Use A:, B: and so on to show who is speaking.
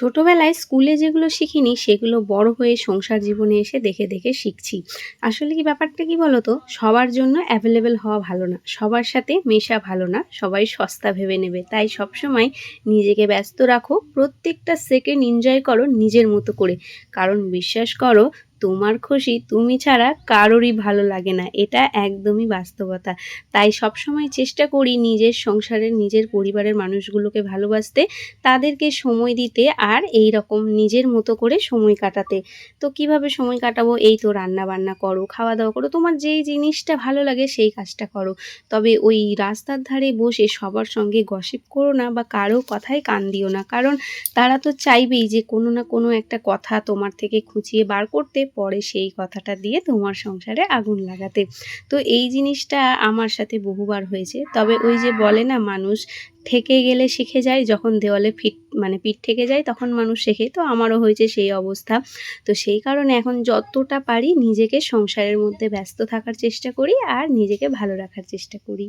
A: ছোটবেলায় স্কুলে যেগুলো শিখিনি, সেগুলো বড় হয়ে সংসার জীবনে এসে দেখে দেখে শিখছি। আসলে কি ব্যাপারটা কি বলতো? সবার জন্য অ্যাভেলেবেল হওয়া ভালো না। সবার সাথে মেশা ভালো না। সবাই সস্তা ভেবে নেবে। তাই সবসময় নিজেকে ব্যস্ত রাখো। প্রত্যেকটা সেকেন্ড এনজয় করো নিজের মতো করে। কারণ বিশ্বাস করো তোমার খুশি তুমি ছাড়া কারোরই ভালো লাগে না। এটা একদমই বাস্তবতা। তাই সবসময় চেষ্টা করি নিজের সংসারের, নিজের পরিবারের মানুষগুলোকে ভালোবাসতে, তাদেরকে সময় দিতে আর এই রকম নিজের মতো করে সময় কাটাতে। তো কীভাবে সময় কাটাবো? এই তো রান্না বান্না করো খাওয়া দাওয়া করো, তোমার যেই জিনিসটা ভালো লাগে সেই কাজটা করো। তবে ওই রাস্তার ধারে বসে সবার সঙ্গে গসিপ করো না বা কারও কথায় কান দিও না। কারণ তারা তো চাইবেই যে কোনো না কোনো একটা কথা তোমার থেকে খুঁচিয়ে বার করতে পরে সেই কথাটা দিয়ে তোমার সংসারে আগুন লাগাতে। তো এই জিনিসটা আমার সাথে বহুবার হয়েছে। তবে ওই যে বলে না, মানুষ থেকে গেলে শিখে যায়, যখন দেওয়ালে ফিট মানে পিঠ থেকে যায় তখন মানুষ শেখে। তো আমারও হয়েছে সেই অবস্থা। তো সেই কারণে এখন যতটা পারি নিজেকে সংসারের মধ্যে ব্যস্ত থাকার চেষ্টা করি আর নিজেকে ভালো রাখার চেষ্টা করি।